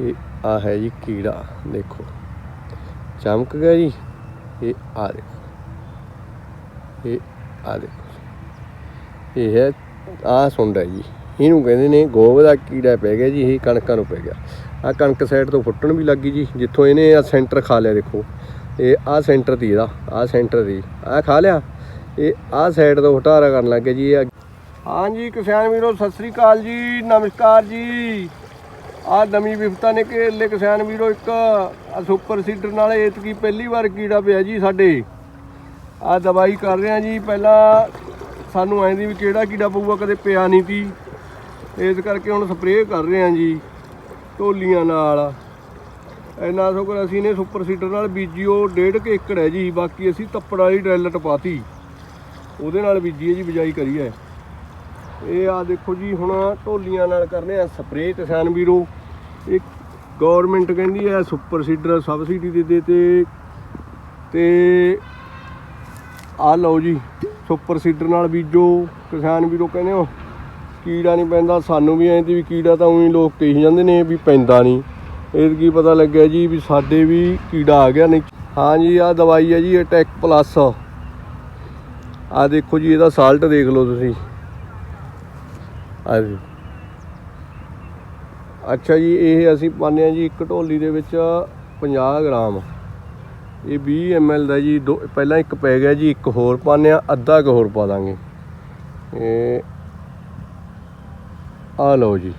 ਇਹ ਆ ਹੈ ਜੀ ਕੀੜਾ, ਦੇਖੋ। ਚਮਕ ਗਿਆ ਜੀ? ਇਹ ਆ ਦੇਖੋ। ਇਹ ਆ ਦੇਖੋ। ਇਹ ਹੈ ਆ ਸੁੰਡ ਜੀ। ਇਹਨੂੰ ਕਹਿੰਦੇ ਨੇ ਗੋਬ ਦਾ ਕੀੜਾ ਪੈ ਗਿਆ ਜੀ, ਇਹ ਕਣਕਾਂ ਨੂੰ ਪੈ ਗਿਆ। ਆ ਕਣਕ ਸਾਈਡ ਤੋਂ ਫੁੱਟਣ ਵੀ ਲੱਗੀ ਜੀ, ਜਿੱਥੋਂ ਇਹਨੇ ਆ ਸੈਂਟਰ ਖਾ ਲਿਆ, ਦੇਖੋ। ਇਹ ਆ ਸੈਂਟਰ ਦੀ ਇਹਦਾ ਆ ਸੈਂਟਰ ਦੀ। ਆ ਖਾ ਲਿਆ? ਇਹ ਆ ਸਾਈਡ ਤੋਂ ਹਟਾਰਾ ਕਰਨ ਲੱਗ ਗਿਆ ਜੀ, ਇਹ ਹਾਂਜੀ, ਕਿਸਾਨ ਵੀਰੋ, ਸਤਿ ਸ੍ਰੀ ਅਕਾਲ ਜੀ। ਨਮਸਕਾਰ ਜੀ। ਆ ਨਵੀਂ ਵਿਫਤਾ ਨੇ ਘੇਰਲੇ ਕਿਸਾਨ ਵੀਰੋ, ਇੱਕ ਆਹ ਸੁਪਰ ਸੀਡਰ ਨਾਲ ਏਤਕੀ ਪਹਿਲੀ ਵਾਰ ਕੀੜਾ ਪਿਆ ਜੀ ਸਾਡੇ। ਆ ਦਵਾਈ ਕਰ ਰਹੇ ਆ ਜੀ, ਪਹਿਲਾਂ ਸਾਨੂੰ ਐਂ ਦੀ ਵੀ ਕਿਹੜਾ ਕੀੜਾ ਪਊਗਾ, ਕਦੇ ਪਿਆ ਨਹੀਂ ਤੀ ਇਸ ਕਰਕੇ ਹੁਣ ਸਪਰੇਅ ਕਰ ਰਹੇ ਆ ਜੀ ਢੋਲੀਆਂ ਨਾਲ। ਇੰਨਾ ਸ਼ੁਕਰ ਅਸੀਂ ਨੇ ਸੁਪਰ ਸੀਡਰ ਨਾਲ ਬੀਜੀਓ ਡੇਢ ਕੁ ਏਕੜ ਹੈ ਜੀ, ਬਾਕੀ ਅਸੀਂ ਤੱਪੜ ਵਾਲੀ ਡਰੈਲ ਟਪਾਤੀ। ਉਹਦੇ ਨਾਲ ਬੀਜੀ ਜੀ, ਬਿਜਾਈ ਕਰੀ ਹੈ ਇਹ ਆ ਦੇਖੋ ਜੀ, ਹੁਣ ਢੋਲੀਆਂ ਨਾਲ ਕਰਨੇ ਆ ਸਪਰੇਅ ਕਿਸਾਨ ਵੀਰੋ। ਇਹ ਗਵਰਨਮੈਂਟ ਕਹਿੰਦੀ ਹੈ ਸੁਪਰ ਸੀਡਰ ਸਬਸਿਡੀ ਦੇ ਦੇ ਤੇ ਤੇ ਆ ਲਓ ਜੀ ਸੁਪਰ ਸੀਡਰ ਨਾਲ ਬੀਜੋ ਕਿਸਾਨ ਵੀਰੋ ਕਹਿੰਦੇ ਹੋ, ਕੀੜਾ ਨਹੀਂ ਪੈਂਦਾ, ਸਾਨੂੰ ਵੀ ਐਂ 'ਤੇ ਵੀ ਕੀੜਾ ਤਾਂ ਉਹੀ ਲੋਕ ਕਹੀ ਜਾਂਦੇ ਨੇ ਵੀ ਪੈਂਦਾ ਨਹੀਂ। ਇਹ ਕੀ ਪਤਾ ਲੱਗਿਆ ਜੀ ਵੀ ਸਾਡੇ ਵੀ ਕੀੜਾ ਆ ਗਿਆ ਨਹੀਂ। ਹਾਂ ਜੀ ਆ ਦਵਾਈ ਹੈ ਜੀ ਅਟੈਕ ਪਲੱਸ ਆ ਦੇਖੋ ਜੀ, ਇਹਦਾ ਸਾਲਟ ਦੇਖ ਲਓ ਤੁਸੀਂ। ਆ ਜੀ। ਅੱਛਾ ਜੀ, ਇਹ ਅਸੀਂ ਪਾਉਂਦੇ ਹਾਂ ਜੀ ਇੱਕ ਢੋਲੀ ਦੇ ਵਿੱਚ 50 ਗ੍ਰਾਮ। ਇਹ 20 ml ਦਾ ਜੀ, ਦੋ, ਪਹਿਲਾਂ ਇੱਕ ਪੈ ਗਿਆ ਜੀ, ਇੱਕ ਹੋਰ ਪਾਉਂਦੇ ਹਾਂ, ਅੱਧਾ ਕੁ ਹੋਰ ਪਾ ਦਾਂਗੇ। ਇਹ ਆ ਲਓ ਜੀ।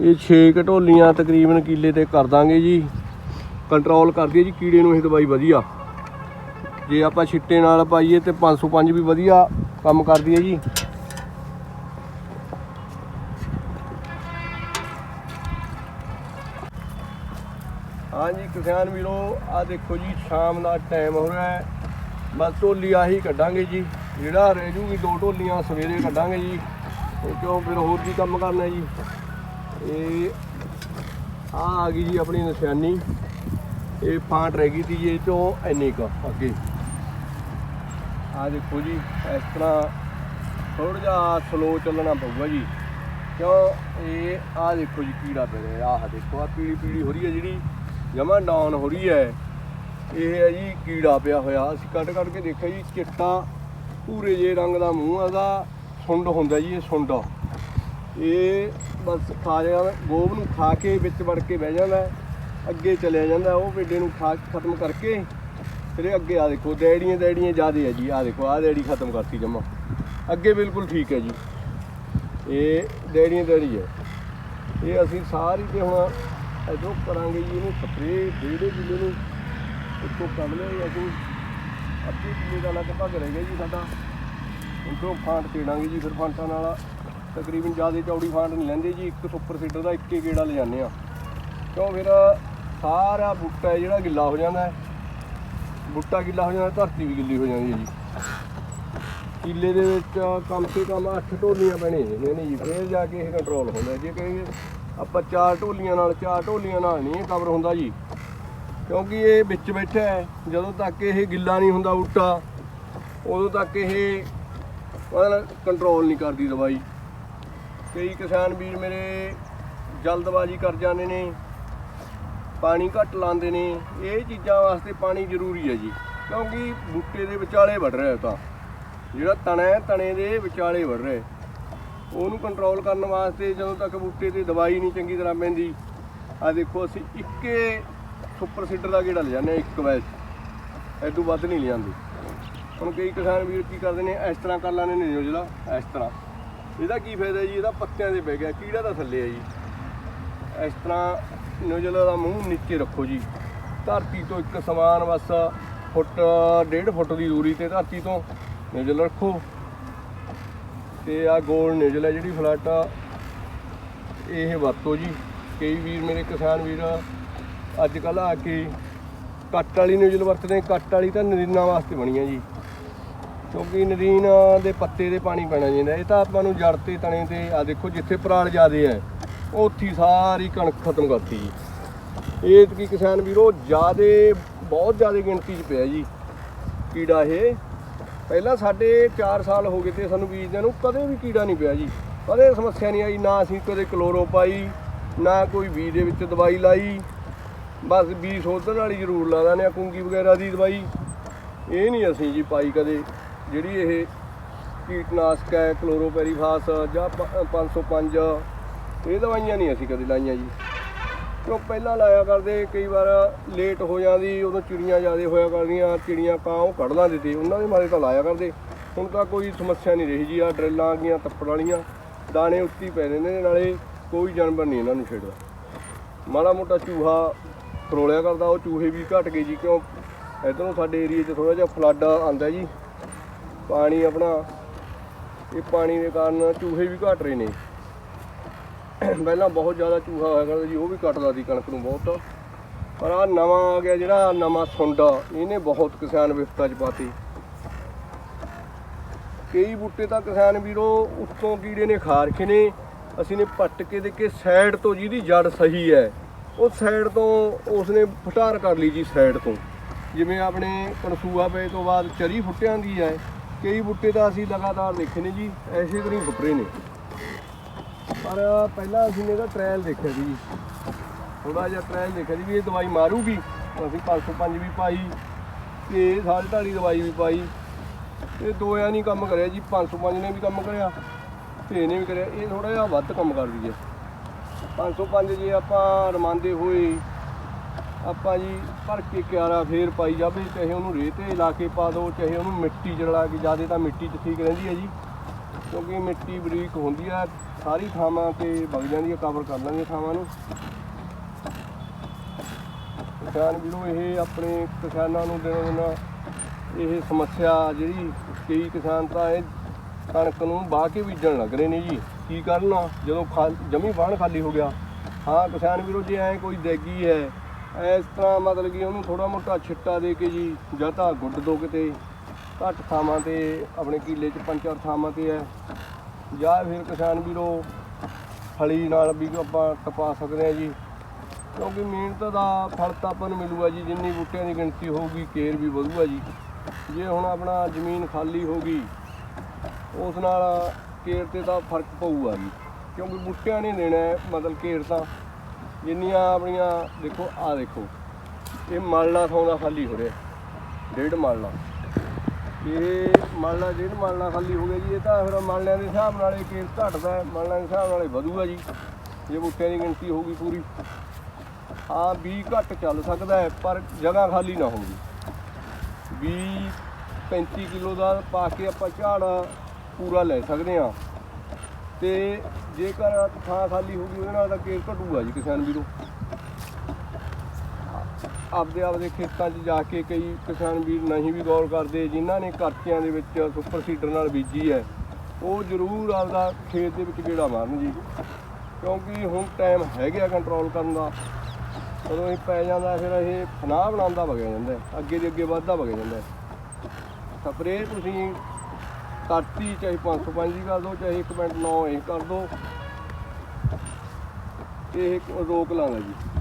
ਇਹ 6 ਘਟੋਲੀਆਂ ਤਕਰੀਬਨ ਕਿੱਲੇ ਤੇ ਕਰ ਦਾਂਗੇ ਜੀ। ਕੰਟਰੋਲ ਕਰਦੀ ਹੈ ਜੀ, ਕੀੜੇ ਨੂੰ ਇਹ ਦਵਾਈ ਵਧੀਆ। ਜੇ ਆਪਾਂ ਛਿੱਟੇ ਨਾਲ ਪਾਈਏ ਤੇ 505 ਵੀ ਵਧੀਆ ਕੰਮ ਕਰਦੀ ਹੈ ਜੀ। ਕਿਸਾਨ ਵੀਰੋ ਆ ਦੇਖੋ ਜੀ, ਸ਼ਾਮ ਦਾ ਟਾਈਮ ਹੋ ਰਿਹਾ ਹੈ। ਬਸ ਢੋਲੀ ਆਹੀ ਕੱਢਾਂਗੇ ਜੀ। ਜਿਹੜਾ ਰਹਿ ਜੂਗੀ, ਦੋ ਢੋਲੀਆਂ ਸਵੇਰੇ ਕੱਢਾਂਗੇ ਜੀ। ਕਿਉਂ ਫਿਰ ਹੋਰ ਵੀ ਕੰਮ ਕਰਨਾ ਜੀ? ਇਹ ਆ ਆ ਗਈ ਜੀ ਆਪਣੀ ਨਿਸ਼ਾਨੀ। ਇਹ ਫਾਂਟ ਰਹਿ ਗਈ ਸੀ ਜੀ, ਇਹ ਤੋਂ ਇੰਨੀ ਕੁ ਅੱਗੇ। ਆ ਦੇਖੋ ਜੀ, ਇਸ ਤਰ੍ਹਾਂ ਥੋੜਾ ਜਿਹਾ ਸਲੋ ਚੱਲਣਾ ਪਊਗਾ ਜੀ। ਕਿਉਂ? ਇਹ ਆ ਦੇਖੋ ਜੀ, ਕੀੜਾ ਪੈ ਰਿਹਾ ਆਹ ਦੇਖੋ ਆ ਪੀਲੀ ਪੀਲੀ ਹੋ ਰਹੀ ਹੈ ਜਿਹੜੀ। ਜਮਾ ਡਾਊਨ ਹੋ ਰਹੀ ਹੈ। ਇਹ ਹੈ ਜੀ ਕੀੜਾ ਪਿਆ ਹੋਇਆ। ਅਸੀਂ ਕੱਢ ਕੱਢ ਕੇ ਦੇਖਿਆ ਜੀ, ਚਿੱਟਾ ਪੂਰੇ ਜੇ ਰੰਗ ਦਾ ਮੂੰਹ ਹੈਗਾ ਸੁੰਡ ਹੁੰਦਾ ਜੀ, ਇਹ ਸੁੰਡ। ਇਹ ਬਸ ਖਾ ਜਾਂਦਾ ਗੋਬ ਨੂੰ ਖਾ ਕੇ ਵਿੱਚ ਵੜ ਕੇ ਬਹਿ ਜਾਂਦਾ, ਅੱਗੇ ਚਲਿਆ ਜਾਂਦਾ, ਉਹ ਪੇਡੇ ਨੂੰ ਖਾ ਖਤਮ ਕਰਕੇ, ਫਿਰ ਇਹ ਅੱਗੇ ਆ ਦੇਖੋ, ਡੈੜੀਆਂ ਡੈੜੀਆਂ ਜ਼ਿਆਦੇ ਆ ਜੀ, ਆ ਦੇਖੋ, ਆ ਡੈੜੀ ਖਤਮ ਕਰਤੀ ਜਮਾ। ਅੱਗੇ ਬਿਲਕੁਲ ਠੀਕ ਹੈ ਜੀ। ਇਹ ਡੈੜੀਆਂ, ਡੈੜੀ ਹੈ। ਇਹ ਅਸੀਂ ਸਾਰੀ ਤੇ ਹੁਣ ਇਦੋਂ ਕਰਾਂਗੇ ਜੀ ਇਹਨੂੰ ਸਪਰੇਅ ਡੇਢੇ ਕਿੱਲੇ ਨੂੰ ਉੱਤੋਂ ਕੱਢ ਲਿਆ ਅਸੀਂ। ਅੱਧੇ ਕਿੱਲੇ ਦਾ ਲਗਭਗ ਰਹਿ ਗਿਆ ਜੀ ਸਾਡਾ। ਉੱਤੋਂ ਫਾਂਟ ਤੇੜਾਂਗੇ ਜੀ ਫਿਰ ਫਾਂਟਾਂ ਨਾਲ। ਤਕਰੀਬਨ ਜ਼ਿਆਦਾ ਚੌੜੀ ਫਾਂਟ ਨਹੀਂ ਲੈਂਦੇ ਜੀ। ਇੱਕ ਸੁਪਰ ਸੀਡਰ ਦਾ ਇੱਕੇ ਗੇੜਾ ਲਿਜਾਨੇ ਆ ਕਿਉਂ ਫਿਰ ਸਾਰਾ ਬੂਟਾ ਜਿਹੜਾ ਗਿੱਲਾ ਹੋ ਜਾਂਦਾ ਹੈ। ਬੂਟਾ ਗਿੱਲਾ ਹੋ ਜਾਂਦਾ, ਧਰਤੀ ਵੀ ਗਿੱਲੀ ਹੋ ਜਾਂਦੀ ਹੈ ਜੀ। ਕਿੱਲੇ ਦੇ ਵਿੱਚ ਕਮ ਸੇ ਕਮ 8 ਢੋਲੀਆਂ ਪੈਣੀਆਂ ਚਾਹੀਦੀਆਂ ਨੇ ਜੀ। ਫਿਰ ਜਾ ਕੇ ਇਹ ਕੰਟਰੋਲ ਹੁੰਦਾ ਜੇ ਕਹੀਏ ਆਪਾਂ ਚਾਰ ਢੋਲੀਆਂ ਨਾਲ, ਚਾਰ ਢੋਲੀਆਂ ਨਾਲ ਨਹੀਂ ਕਵਰ ਹੁੰਦਾ ਜੀ। ਕਿਉਂਕਿ ਇਹ ਵਿੱਚ ਬੈਠਾ ਹੈ, ਜਦੋਂ ਤੱਕ ਇਹ ਗਿੱਲਾ ਨਹੀਂ ਹੁੰਦਾ ਬੂਟਾ ਉਦੋਂ ਤੱਕ ਇਹ ਮਤਲਬ ਕੰਟਰੋਲ ਨਹੀਂ ਕਰਦੀ ਦਵਾਈ। ਕਈ ਕਿਸਾਨ ਵੀਰ ਮੇਰੇ ਜਲਦਬਾਜ਼ੀ ਕਰ ਜਾਂਦੇ ਨੇ, ਪਾਣੀ ਘੱਟ ਲਾਉਂਦੇ ਨੇ, ਇਹ ਚੀਜ਼ਾਂ ਵਾਸਤੇ ਪਾਣੀ ਜ਼ਰੂਰੀ ਹੈ ਜੀ। ਕਿਉਂਕਿ ਬੂਟੇ ਦੇ ਵਿਚਾਲੇ ਵੜ ਰਿਹਾ ਤਾਂ। ਜਿਹੜਾ ਤਣਾ ਹੈ ਤਣੇ ਦੇ ਵਿਚਾਲੇ ਵੜ ਰਿਹਾ ਉਹਨੂੰ ਕੰਟਰੋਲ ਕਰਨ ਵਾਸਤੇ ਜਦੋਂ ਤੱਕ ਬੂਟੇ ਤੇ ਦਵਾਈ ਨਹੀਂ ਚੰਗੀ ਤਰ੍ਹਾਂ ਪੈਂਦੀ ਆ ਦੇਖੋ ਅਸੀਂ ਇੱਕੇ ਸੁਪਰ ਸੀਡਰ ਦਾ ਗੇੜਾ ਲੈ ਜਾਂਦੇ ਹਾਂ, ਇੱਕ ਵੈਸ। ਐਡੂ ਵੱਧ ਨਹੀਂ ਲਿਆਂਦੇ। ਹੁਣ ਕਈ ਕਿਸਾਨ ਵੀਰ ਕੀ ਕਰਦੇ ਨੇ, ਇਸ ਤਰ੍ਹਾਂ ਕਰ ਲੈਂਦੇ ਨੇ ਨਿਊਜ਼ਲਾ ਇਸ ਤਰ੍ਹਾਂ। ਇਹਦਾ ਕੀ ਫਾਇਦਾ ਜੀ? ਇਹਦਾ ਪੱਤਿਆਂ ਦੇ ਬਹਿ ਗਿਆ, ਕੀੜਾ ਤਾਂ ਥੱਲੇ ਆ ਜੀ। ਇਸ ਤਰ੍ਹਾਂ ਨਿਊਜ਼ਲਾ ਦਾ ਮੂੰਹ ਨੀਚੇ ਰੱਖੋ ਜੀ। ਧਰਤੀ ਤੋਂ ਇੱਕ ਸਮਾਨ ਬਸ ਫੁੱਟ, ਡੇਢ ਫੁੱਟ ਦੀ ਦੂਰੀ ਤੇ ਧਰਤੀ ਤੋਂ ਨਿਊਜ਼ਲ ਰੱਖੋ। ਤੇ ਆ ਗੋਲ ਨਿਊਜ਼ਲ ਹੈ ਜਿਹੜੀ ਫਲੱਟ ਆ। ਇਹ ਵਰਤੋ ਜੀ। ਕਈ ਵੀਰ ਮੇਰੇ ਕਿਸਾਨ ਵੀਰ ਅੱਜ ਕੱਲ ਆ ਕੇ ਕੱਟ ਵਾਲੀ ਨਿਊਜ਼ਲ ਵਰਤਦੇ, ਕੱਟ ਵਾਲੀ ਤਾਂ ਨਦੀਨਾਂ ਵਾਸਤੇ ਬਣੀ ਹੈ ਜੀ। ਕਿਉਂਕਿ ਨਦੀਨ ਦੇ ਪੱਤੇ ਦੇ ਪਾਣੀ ਪੈਣਾ ਚਾਹੀਦਾ ਇਹ ਤਾਂ ਆਪਾਂ ਨੂੰ ਜੜ ਤੇ, ਤਣੇ ਤੇ ਆ ਦੇਖੋ ਜਿੱਥੇ ਪਰਾਲ ਜ਼ਿਆਦੇ ਹੈ, ਉੱਥੇ ਸਾਰੀ ਕਣਕ ਖਤਮ ਕਰਤੀ ਜੀ। ਇਹ ਕੀ ਕਿਸਾਨ ਵੀਰੋ, ਜ਼ਿਆਦੇ, ਬਹੁਤ ਜ਼ਿਆਦੇ ਗਿਣਤੀ 'ਚ ਪਿਆ ਜੀ। ਕੀੜਾ ਇਹ। ਪਹਿਲਾਂ ਸਾਡੇ 4 ਸਾਲ ਹੋ ਗਏ ਤੇ ਸਾਨੂੰ ਬੀਜਦਿਆਂ ਨੂੰ ਕਦੇ ਵੀ ਕੀੜਾ ਨਹੀਂ ਪਿਆ ਜੀ। ਕਦੇ ਸਮੱਸਿਆ ਨਹੀਂ ਆਈ, ਨਾ ਅਸੀਂ ਕਦੇ ਕਲੋਰੋ ਪਾਈ, ਨਾ ਕੋਈ ਬੀਜ ਦੇ ਵਿੱਚ ਦਵਾਈ ਲਾਈ। ਬਸ ਬੀਜ ਸੋਧਣ ਵਾਲੀ ਜ਼ਰੂਰ ਲਾ ਦਿੰਦੇ ਆ ਕੁੰਗੀ ਵਗੈਰਾ ਦੀ ਦਵਾਈ। ਇਹ ਨਹੀਂ ਅਸੀਂ ਜੀ ਪਾਈ ਕਦੇ, ਜਿਹੜੀ ਇਹ ਕੀਟਨਾਸ਼ਕ ਹੈ ਕਲੋਰੋਪੈਰੀਫਾਸ ਜਾਂ ਪ- 505 ਇਹ ਦਵਾਈਆਂ ਨਹੀਂ ਅਸੀਂ ਕਦੇ ਲਾਈਆਂ ਜੀ। ਕਿਉਂ ਪਹਿਲਾਂ ਲਾਇਆ ਕਰਦੇ? ਕਈ ਵਾਰ ਲੇਟ ਹੋ ਜਾਂਦੀ, ਉਦੋਂ ਚਿੜੀਆਂ ਜ਼ਿਆਦਾ ਹੋਇਆ ਕਰਦੀਆਂ, ਚਿੜੀਆਂ ਕਾਂ ਉਹ ਕੱਢ ਲਾਂਦੇ ਤੇ ਉਹਨਾਂ ਦੇ ਮਾਰੇ ਤਾਂ ਲਾਇਆ ਕਰਦੇ। ਹੁਣ ਤਾਂ ਕੋਈ ਸਮੱਸਿਆ ਨਹੀਂ ਰਹੀ ਜੀ ਆ ਡਰਿੱਲਾਂ ਆ ਗਈਆਂ, ਤੱਪੜ ਵਾਲੀਆਂ, ਦਾਣੇ ਉੱਤੀ ਪੈ ਰਹੇ ਨੇ, ਨਾਲੇ ਕੋਈ ਜਾਨਵਰ ਨਹੀਂ ਇਹਨਾਂ ਨੂੰ ਛੇੜਦਾ। ਮਾੜਾ ਮੋਟਾ ਚੂਹਾ ਫਰੋਲਿਆ ਕਰਦਾ, ਉਹ ਚੂਹੇ ਵੀ ਘਟ ਗਏ ਜੀ, ਕਿਉਂ? ਇਧਰੋਂ ਸਾਡੇ ਏਰੀਏ 'ਚ ਥੋੜਾ ਜਿਹਾ ਫਲੱਡ ਆਂਦਾ ਜੀ। ਪਾਣੀ ਆਪਣਾ, ਇਹ ਪਾਣੀ ਦੇ ਕਾਰਨ ਚੂਹੇ ਵੀ ਘਟ ਰਹੇ ਨੇ। ਪਹਿਲਾਂ ਬਹੁਤ ਜ਼ਿਆਦਾ ਚੂਹਾ ਹੋਇਆ ਕਰਦਾ ਜੀ ਉਹ ਵੀ ਕੱਟਦਾ ਸੀ ਕਣਕ ਨੂੰ ਬਹੁਤ। ਪਰ ਆ ਨਵਾਂ ਆ ਗਿਆ ਜਿਹੜਾ ਨਵਾਂ ਸੁੰਡ, ਇਹਨੇ ਬਹੁਤ ਕਿਸਾਨ ਵਿਫਤਾ ਚ ਪਾਤੀ। ਕਈ ਬੂਟੇ ਤਾਂ ਕਿਸਾਨ ਵੀਰੋ ਉੱਤੋਂ ਕੀੜੇ ਨੇ ਖਾ ਰਖੇ ਨੇ, ਅਸੀਂ ਨੇ ਪੱਟ ਕੇ ਦੇ ਕੇ ਸਾਈਡ ਤੋਂ ਜਿਹਦੀ ਜੜ ਸਹੀ ਹੈ, ਉਹ ਸਾਈਡ ਤੋਂ ਉਸਨੇ ਫਟਾਰ ਕਰ ਲਈ ਜੀ ਸਾਈਡ ਤੋਂ। ਜਿਵੇਂ ਆਪਣੇ ਕਣਸੂਆ ਪਏ ਤੋਂ ਬਾਅਦ ਚਰੀ ਫੁੱਟਿਆਂ ਦੀ ਹੈ, ਕਈ ਬੂਟੇ ਤਾਂ ਅਸੀਂ ਲਗਾਤਾਰ ਦੇਖੇ ਨੇ ਜੀ, ਐਸੇ ਤਰ੍ਹਾਂ ਹੀ ਫੁੱਟ ਰਹੇ ਨੇ। ਪਰ ਪਹਿਲਾਂ ਅਸੀਂ ਨੇ ਇਹਦਾ ਟ੍ਰਾਇਲ ਦੇਖਿਆ ਸੀ ਜੀ। ਥੋੜਾ ਜਿਹਾ ਟ੍ਰਾਇਲ ਦੇਖਿਆ ਜੀ ਵੀ ਇਹ ਦਵਾਈ ਮਾਰੂਗੀ। ਅਸੀਂ 505 ਵੀ ਪਾਈ, ਤੇ ਸਾਲ ਢਾਲੀ ਦਵਾਈ ਵੀ ਪਾਈ। ਇਹ ਦੋਆਂ ਨਹੀਂ ਕੰਮ ਕਰਿਆ ਜੀ 505 ਨੇ ਵੀ ਕੰਮ ਕਰਿਆ, ਤੇ ਇਹਨੇ ਵੀ ਕਰਿਆ। ਇਹ ਥੋੜਾ ਜਿਹਾ ਵੱਧ ਕੰਮ ਕਰਦੀ ਹੈ। 505 ਜੇ ਆਪਾਂ ਰਮਾਂਦੇ ਹੋਏ ਆਪਾਂ ਜੀ ਭਰ ਕੇ ਕਿਆਰਾ ਫੇਰ ਪਾਈ ਜਾਵੇ, ਚਾਹੇ ਉਹਨੂੰ ਰੇਤੇ ਲਾ ਕੇ ਪਾ ਦਿਓ ਚਾਹੇ ਉਹਨੂੰ ਮਿੱਟੀ 'ਚ ਰਲਾ ਕੇ, ਜ਼ਿਆਦਾ ਤਾਂ ਮਿੱਟੀ 'ਚ ਠੀਕ ਰਹਿੰਦੀ ਹੈ ਜੀ। ਕਿਉਂਕਿ ਮਿੱਟੀ ਬਰੀਕ ਹੁੰਦੀ ਆ ਸਾਰੀ ਥਾਵਾਂ ਤੇ ਵਗ ਜਾਂਦੀ ਆ ਕਵਰ ਕਰ ਲੈਂਦੀ ਥਾਵਾਂ ਨੂੰ। ਕਿਸਾਨ ਵੀਰੋ, ਇਹ ਆਪਣੇ ਕਿਸਾਨਾਂ ਨੂੰ ਦਿਨੋਂ ਦਿਨ ਇਹ ਸਮੱਸਿਆ ਜਿਹੜੀ ਕਈ ਕਿਸਾਨ ਤਾਂ ਇਹ ਕਣਕ ਨੂੰ ਬਾਹ ਕੇ ਬੀਜਣ ਲੱਗ ਰਹੇ ਨੇ ਜੀ। ਕੀ ਕਰਨਾ ਜਦੋਂ ਖਾਲ ਜਮੀ ਬਾਣ ਖਾਲੀ ਹੋ ਗਿਆ। ਹਾਂ, ਕਿਸਾਨ ਵੀਰੋ, ਜੇ ਐ ਕੋਈ ਦੇਗੀ ਹੈ, ਇਸ ਤਰ੍ਹਾਂ ਮਤਲਬ ਕਿ ਉਹਨੂੰ ਥੋੜਾ ਮੋਟਾ ਛਿੱਟਾ ਦੇ ਕੇ ਜੀ, ਜਾਂ ਤਾਂ ਗੁੱਡ ਦੋ ਕਿਤੇ। ਘੱਟ ਥਾਵਾਂ ਤੇ, ਆਪਣੇ ਕੀਲੇ 'ਚ ਪੰਜ ਚਾਰ ਥਾਵਾਂ ਤੇ ਹੈ। ਜਾਂ ਫਿਰ ਕਿਸਾਨ ਵੀਰੋ ਫਲੀ ਨਾਲ ਵੀ ਆਪਾਂ ਟਪਾ ਸਕਦੇ ਆ ਜੀ। ਕਿਉਂਕਿ ਮਿਹਨਤ ਦਾ ਫਲ ਤਾਂ ਆਪਾਂ ਨੂੰ ਮਿਲੂਗਾ ਜੀ, ਜਿੰਨੀ ਬੂਟਿਆਂ ਦੀ ਗਿਣਤੀ ਹੋਊਗੀ, ਕੇਰ ਵੀ ਵਧੂਗਾ ਜੀ। ਜੇ ਹੁਣ ਆਪਣਾ ਜ਼ਮੀਨ ਖਾਲੀ ਹੋ ਗਈ, ਉਸ ਨਾਲ ਕੇਰ ਤੇ ਤਾਂ ਫ਼ਰਕ ਪਊਗਾ ਜੀ। ਕਿਉਂਕਿ ਬੂਟਿਆਂ ਨੇ ਦੇਣਾ ਮਤਲਬ ਕੇਰ ਤਾਂ। ਜਿੰਨੀਆਂ ਆਪਣੀਆਂ, ਦੇਖੋ ਆ ਦੇਖੋ, ਇਹ ਮਲਣਾ ਸੌਣਾ ਖਾਲੀ ਹੋ ਰਿਹਾ, ਡੇਢ ਮਲਣਾ ਇਹ ਮਾਲਾ ਜਿਹੜਾ ਮਲਣਾ ਖਾਲੀ ਹੋ ਗਿਆ ਜੀ, ਇਹ ਤਾਂ ਫਿਰ ਮਾਲਿਆਂ ਦੇ ਹਿਸਾਬ ਨਾਲ ਇਹ ਕੇਸ ਘਟਦਾ ਮਾਲਿਆਂ ਦੇ ਹਿਸਾਬ ਨਾਲ ਇਹ ਵਧੂਗਾ ਜੀ। ਜੇ ਬੂਟਿਆਂ ਦੀ ਗਿਣਤੀ ਹੋਊਗੀ ਪੂਰੀ ਹਾਂ ਵੀ ਘੱਟ ਚੱਲ ਸਕਦਾ ਹੈ, ਪਰ ਜਗ੍ਹਾ ਖਾਲੀ ਨਾ ਹੋਊਗੀ। ਵੀ 35 ਕਿਲੋ ਦਾ ਪਾ ਕੇ ਆਪਾਂ ਝਾੜ ਪੂਰਾ ਲੈ ਸਕਦੇ ਹਾਂ। ਤੇ ਜੇਕਰ ਥਾਂ ਖਾਲੀ ਹੋਊਗੀ ਉਹਦੇ ਨਾਲ ਤਾਂ ਕੇਸ ਘਟੂਗਾ ਜੀ ਕਿਸਾਨ ਵੀਰੋ। ਆਪਦੇ ਆਪਦੇ ਖੇਤਾਂ 'ਚ ਜਾ ਕੇ ਕਈ ਕਿਸਾਨ ਵੀਰ ਨਹੀਂ ਵੀ ਗੌਰ ਕਰਦੇ, ਜਿਨ੍ਹਾਂ ਨੇ ਕਰਚਿਆਂ ਦੇ ਵਿੱਚ ਸੁਪਰ ਸੀਡਰ ਨਾਲ ਬੀਜੀ ਹੈ। ਉਹ ਜ਼ਰੂਰ ਆਪਦਾ ਖੇਤ ਦੇ ਵਿੱਚ ਗੇੜਾ ਮਾਰਨ ਜੀ। ਕਿਉਂਕਿ ਹੁਣ ਟਾਈਮ ਹੈਗਾ ਕੰਟਰੋਲ ਕਰਨ ਦਾ। ਜਦੋਂ ਇਹ ਪੈ ਜਾਂਦਾ, ਫਿਰ ਇਹ ਫਨਾਹ ਬਣਾਉਂਦਾ ਵਗਿਆ ਜਾਂਦਾ ਅੱਗੇ ਦੇ ਅੱਗੇ ਵੱਧਦਾ ਵਗਿਆ ਜਾਂਦਾ ਹੈ। ਸਪਰੇਅ ਤੁਸੀਂ ਕਰਤੀ, ਚਾਹੇ 505 ਦੀ ਕਰ ਦਿਓ ਚਾਹੇ 1.9 ਇਹ ਕਰ ਦਿਓ ਇਹ ਰੋਕ ਲਾਂਗਾ ਜੀ।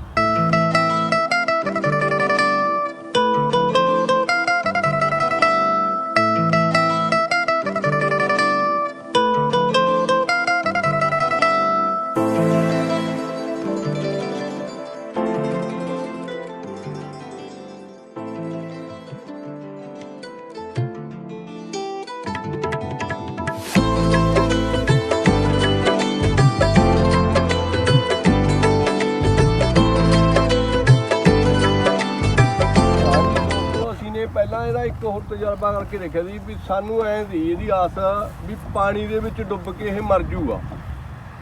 ਤਜਰਬਾ ਕਰਕੇ ਦੇਖਿਆ ਸੀ ਵੀ ਸਾਨੂੰ ਐਂ ਸੀ, ਇਹਦੀ ਆਸ ਵੀ ਪਾਣੀ ਦੇ ਵਿੱਚ ਡੁੱਬ ਕੇ ਇਹ ਮਰ ਜੂਗਾ।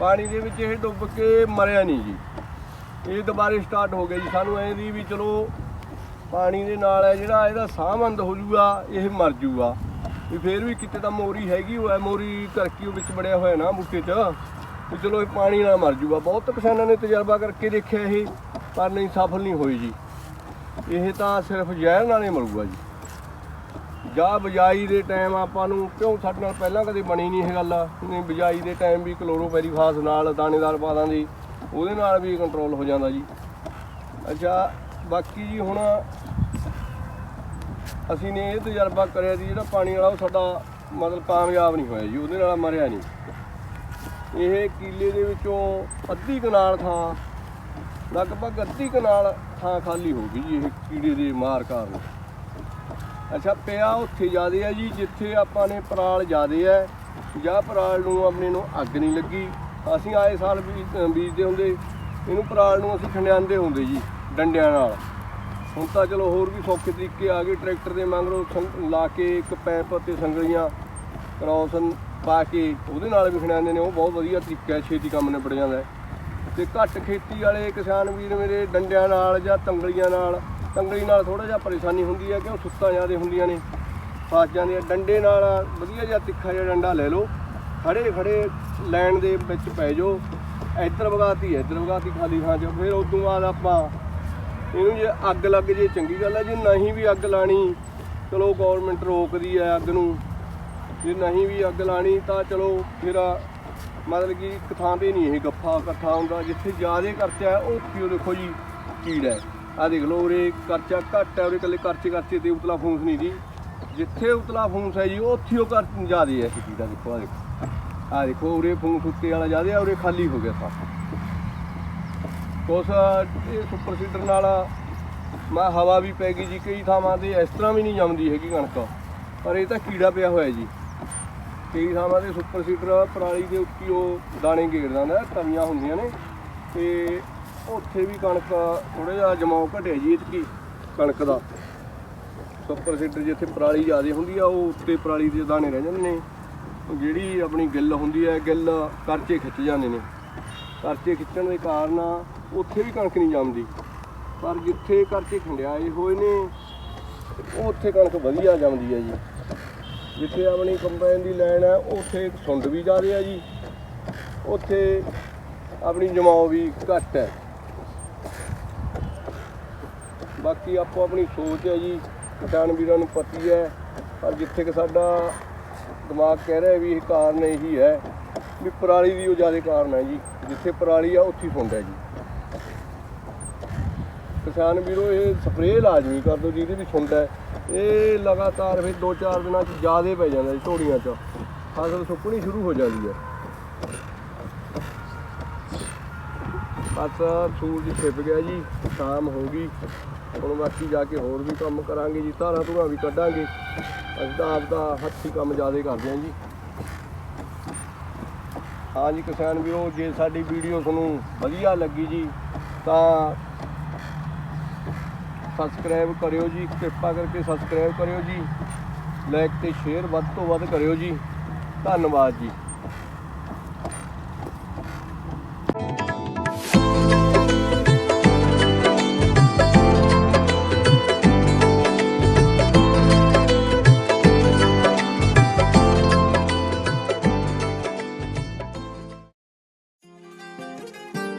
ਪਾਣੀ ਦੇ ਵਿੱਚ ਇਹ ਡੁੱਬ ਕੇ ਮਰਿਆ ਨਹੀਂ ਜੀ। ਇਹ ਦੁਬਾਰੇ ਸਟਾਰਟ ਹੋ ਗਿਆ ਜੀ। ਸਾਨੂੰ ਐਂ ਦੀ ਵੀ ਚਲੋ ਪਾਣੀ ਦੇ ਨਾਲ ਹੈ ਜਿਹੜਾ ਇਹਦਾ ਸਾਹ ਬੰਦ ਹੋ ਜੂਗਾ, ਇਹ ਮਰ ਜੂਗਾ। ਵੀ ਫੇਰ ਵੀ ਕਿਤੇ ਤਾਂ ਮੋਰੀ ਹੈਗੀ ਹੋਇਆ ਮੋਰੀ ਕਰਕੇ ਉਹ ਵਿੱਚ ਬੜਿਆ ਹੋਇਆ ਨਾ ਬੂਟੇ 'ਚ, ਵੀ ਚਲੋ ਇਹ ਪਾਣੀ ਨਾਲ ਮਰ ਜੂਗਾ। ਬਹੁਤ ਕਿਸਾਨਾਂ ਨੇ ਤਜਰਬਾ ਕਰਕੇ ਦੇਖਿਆ ਇਹ, ਪਰ ਨਹੀਂ, ਸਫਲ ਨਹੀਂ ਹੋਈ ਜੀ। ਇਹ ਤਾਂ ਸਿਰਫ ਜ਼ਹਿਰ ਨਾਲ ਹੀ ਮਰੂਗਾ ਜੀ। ਜਾਂ ਬਜਾਈ ਦੇ ਟਾਈਮ ਆਪਾਂ ਨੂੰ ਕਿਉਂ ਸਾਡੇ ਨਾਲ ਪਹਿਲਾਂ ਕਦੇ ਬਣੀ ਨਹੀਂ ਇਹ ਗੱਲ? ਨਹੀਂ, ਬਜਾਈ ਦੇ ਟਾਈਮ ਵੀ ਕਲੋਰੋਪੈਰੀਫਾਸ ਨਾਲ, ਦਾਣੇਦਾਰ ਪਾਦਾਂ ਦੀ, ਉਹਦੇ ਨਾਲ ਵੀ ਕੰਟਰੋਲ ਹੋ ਜਾਂਦਾ ਜੀ। ਅੱਛਾ, ਬਾਕੀ ਜੀ ਹੁਣ ਅਸੀਂ ਨੇ ਇਹ ਤਜਰਬਾ ਕਰਿਆ ਸੀ ਜਿਹੜਾ ਪਾਣੀ ਵਾਲਾ ਉਹ ਸਾਡਾ ਮਤਲਬ ਕਾਮਯਾਬ ਨਹੀਂ ਹੋਇਆ ਜੀ, ਉਹਦੇ ਨਾਲ ਮਰਿਆ ਨਹੀਂ। ਇਹ ਕੀਲੇ ਦੇ ਵਿੱਚੋਂ ਅੱਧੀ ਕਨਾਲ ਥਾਂ, ਲਗਭਗ ਅੱਧੀ ਕਨਾਲ ਥਾਂ ਖਾਲੀ ਹੋ ਗਈ ਜੀ, ਇਹ ਕੀੜੇ ਦੇ ਮਾਰ ਕਾਰਨ। ਅੱਛਾ, ਪਿਆ ਉੱਥੇ ਜ਼ਿਆਦੇ ਆ ਜੀ, ਜਿੱਥੇ ਆਪਾਂ ਨੇ ਪਰਾਲ ਜ਼ਿਆਦੇ ਆ, ਜਾਂ ਪਰਾਲ ਨੂੰ ਆਪਣੇ ਨੂੰ ਅੱਗ ਨਹੀਂ ਲੱਗੀ। ਅਸੀਂ ਆਏ ਸਾਲ ਬੀਜ- ਬੀਜਦੇ ਹੁੰਦੇ, ਇਹਨੂੰ ਪਰਾਲ ਨੂੰ ਅਸੀਂ ਖੰਡਿਆਂਦੇ ਹੁੰਦੇ ਜੀ, ਡੰਡਿਆਂ ਨਾਲ। ਹੁਣ ਤਾਂ ਚਲੋ ਹੋਰ ਵੀ ਸੌਖੇ ਤਰੀਕੇ ਆ ਗਏ, ਟਰੈਕਟਰ ਦੇ ਮੰਗਰੋ ਲਾ ਕੇ ਇੱਕ ਪੈਪ ਅਤੇ ਸੰਗਲੀਆਂ ਕ੍ਰੋਸਨ ਪਾ ਕੇ, ਉਹਦੇ ਨਾਲ ਵੀ ਖੰਡਿਆਂਦੇ ਨੇ, ਉਹ ਬਹੁਤ ਵਧੀਆ ਤਰੀਕਾ ਹੈ, ਛੇਤੀ ਕੰਮ ਨਿਬੜ ਜਾਂਦਾ ਹੈ। ਤੇ ਘੱਟ ਖੇਤੀ ਵਾਲੇ ਕਿਸਾਨ ਵੀਰ ਮੇਰੇ ਡੰਡਿਆਂ ਨਾਲ ਜਾਂ ਤੰਗਲੀਆਂ ਨਾਲ ਤੰਗਲੀ ਨਾਲ ਥੋੜਾ ਜਿਹਾ ਪਰੇਸ਼ਾਨੀ ਹੁੰਦੀ ਹੈ ਕਿ ਉਹ ਸੁੱਤਾਂ ਜ਼ਿਆਦੇ ਹੁੰਦੀਆਂ ਨੇ। ਫਸ ਜਾਂਦੀਆਂ ਡੰਡੇ ਨਾਲ ਵਧੀਆ ਜਿਹਾ ਤਿੱਖਾ ਜਿਹਾ ਡੰਡਾ ਲੈ ਲਓ। ਖੜੇ ਖੜੇ ਲੈਣ ਦੇ ਵਿੱਚ ਪੈ ਜਾਓ। ਇੱਧਰ ਵਗਾਤੀ ਇੱਧਰ ਵਗਾਤੀ ਖਾਲੀ ਥਾਂ 'ਚ। ਫਿਰ ਉਸ ਤੋਂ ਬਾਅਦ ਆਪਾਂ ਇਹਨੂੰ ਜੇ ਅੱਗ ਲੱਗ ਜੇ, ਚੰਗੀ ਗੱਲ ਹੈ। ਜੇ ਨਹੀਂ ਵੀ ਅੱਗ ਲਾਣੀ, ਚਲੋ ਗਵਰਨਮੈਂਟ ਰੋਕਦੀ ਹੈ ਅੱਗ ਨੂੰ। ਜੇ ਨਹੀਂ ਵੀ ਅੱਗ ਲਾਣੀ ਤਾਂ ਚਲੋ ਫਿਰ ਮਤਲਬ ਕਿ ਇੱਕ ਥਾਂ ਤੇ ਨਹੀਂ ਇਹ ਗੱਫਾ ਇਕੱਠਾ ਹੁੰਦਾ। ਜਿੱਥੇ ਜ਼ਿਆਦਾ ਖਰਚਾ ਹੈ, ਉੱਥੇ ਉਹ ਦੇਖੋ ਜੀ ਕੀੜਾ ਹੈ। ਆ ਦੇਖ ਲਓ ਉਰੇ ਖਰਚਾ ਘੱਟ ਹੈ, ਉਰੇ ਇਕੱਲੇ ਖਰਚੇ ਖਰਚੇ ਤੇ ਉਤਲਾ ਫੂਸ ਨਹੀਂ ਜੀ। ਜਿੱਥੇ ਉਤਲਾ ਫੂਸ ਹੈ ਜੀ, ਉੱਥੇ ਉਹ ਕਰ ਜ਼ਿਆਦਾ ਹੈ ਇਹ ਕੀੜਾ ਦੇਖੋ ਆ ਦੇਖੋ। ਆ ਦੇਖੋ, ਉਰੇ ਫੂਸ ਉੱਤੇ ਵਾਲਾ ਜ਼ਿਆਦਾ ਹੈ, ਉਰੇ ਖਾਲੀ ਹੋ ਗਿਆ ਸਾਰਾ ਕੁਛ ਇਹ ਸੁਪਰ ਸੀਡਰ ਨਾਲ ਮੈਂ ਹਵਾ ਵੀ ਪੈ ਗਈ ਜੀ, ਕਈ ਥਾਵਾਂ ਤੇ ਇਸ ਤਰ੍ਹਾਂ ਵੀ ਨਹੀਂ ਜੰਮਦੀ ਹੈਗੀ ਕਣਕ। ਪਰ ਇਹ ਤਾਂ ਕੀੜਾ ਪਿਆ ਹੋਇਆ ਜੀ। ਕਈ ਥਾਵਾਂ ਤੇ ਸੁਪਰ ਸੀਡਰ ਪਰਾਲੀ ਦੇ ਉੱਤੇ ਉਹ ਦਾਣੇ ਗੇੜ ਦਿੰਦਾ ਤਵੀਆਂ ਹੁੰਦੀਆਂ ਨੇ। ਤੇ ਉੱਥੇ ਵੀ ਕਣਕ ਥੋੜਾ ਜਿਹਾ ਜਮਾਓ ਘਟਿਆ ਜੀ ਇਤਕੀ ਕਣਕ ਦਾ। ਸੁਪਰ ਸੀਡਰ ਜਿੱਥੇ ਪਰਾਲੀ ਜ਼ਿਆਦਾ ਹੁੰਦੀ ਆ, ਉਹ ਉੱਤੇ ਪਰਾਲੀ ਦੇ ਦਾਣੇ ਰਹਿ ਜਾਂਦੇ ਨੇ। ਜਿਹੜੀ ਆਪਣੀ ਗਿੱਲ ਹੁੰਦੀ ਹੈ ਗਿੱਲ ਕਰਚੇ ਖਿੱਚ ਜਾਂਦੇ ਨੇ। ਕਰਚੇ ਖਿੱਚਣ ਦੇ ਕਾਰਨ ਉੱਥੇ ਵੀ ਕਣਕ ਨਹੀਂ ਜੰਮਦੀ। ਪਰ ਜਿੱਥੇ ਕਰਚੇ ਖੰਡਿਆਏ ਹੋਏ ਨੇ ਉਹ ਉੱਥੇ ਕਣਕ ਵਧੀਆ ਜੰਮਦੀ ਹੈ ਜੀ। ਜਿੱਥੇ ਆਪਣੀ ਕੰਬਾਈਨ ਦੀ ਲਾਈਨ ਹੈ ਉੱਥੇ ਸੁੰਡ ਵੀ ਜ਼ਿਆਦਾ ਹੈ ਜੀ। ਉੱਥੇ ਆਪਣੀ ਜਮਾਓ ਵੀ ਘੱਟ ਹੈ ਬਾਕੀ ਆਪੋ ਆਪਣੀ ਸੋਚ ਹੈ ਜੀ, ਕਿਸਾਨ ਵੀਰਾਂ ਨੂੰ ਪਤੀ ਹੈ। ਪਰ ਜਿੱਥੇ ਕਿ ਸਾਡਾ ਦਿਮਾਗ ਕਹਿ ਰਿਹਾ ਵੀ ਇਹ ਕਾਰਨ ਇਹੀ ਹੈ ਵੀ ਪਰਾਲੀ ਦੀ ਉਹ ਜ਼ਿਆਦਾ ਕਾਰਨ ਹੈ ਜੀ। ਜਿੱਥੇ ਪਰਾਲੀ ਆ, ਉੱਥੇ ਹੀ ਹੈ ਜੀ। ਕਿਸਾਨ ਵੀਰੋ, ਇਹ ਸਪਰੇਅ ਲਾਜ਼ਮੀ ਕਰ ਦਿਓ ਜਿਹਦੇ ਵੀ ਸੁੰਡ ਹੈ। ਇਹ ਲਗਾਤਾਰ ਫਿਰ 2-4 ਦਿਨਾਂ ਚ ਜ਼ਿਆਦਾ ਪੈ ਜਾਂਦਾ ਜੀ ਢੋੜੀਆਂ ਚ। ਫਸਲ ਸੁੱਕਣੀ ਸ਼ੁਰੂ ਹੋ ਜਾਂਦੀ ਹੈ। ਬਸ ਸੂਰਜ ਛਿਪ ਗਿਆ ਜੀ, ਸ਼ਾਮ ਹੋ ਗਈ। ਹੁਣ ਬਾਕੀ ਜਾ ਕੇ ਹੋਰ ਵੀ ਕੰਮ ਕਰਾਂਗੇ ਜੀ, ਧਾਰਾਂ ਧੂਰਾਂ ਵੀ ਕੱਢਾਂਗੇ। ਅਸੀਂ ਤਾਂ ਆਪਦਾ ਹੱਥੀ ਕੰਮ ਜ਼ਿਆਦਾ ਕਰਦੇ ਹਾਂ ਜੀ। ਹਾਂ ਜੀ ਕਿਸਾਨ ਵੀਰੋ, ਜੇ ਸਾਡੀ ਵੀਡੀਓ ਤੁਹਾਨੂੰ ਵਧੀਆ ਲੱਗੀ ਜੀ, ਤਾਂ ਸਬਸਕ੍ਰਾਈਬ ਕਰਿਓ ਜੀ, ਕਿਰਪਾ ਕਰਕੇ ਸਬਸਕ੍ਰਾਈਬ ਕਰਿਓ ਜੀ। ਲਾਈਕ ਤੇ ਸ਼ੇਅਰ ਵੱਧ ਤੋਂ ਵੱਧ ਕਰਿਓ ਜੀ। ਧੰਨਵਾਦ ਜੀ।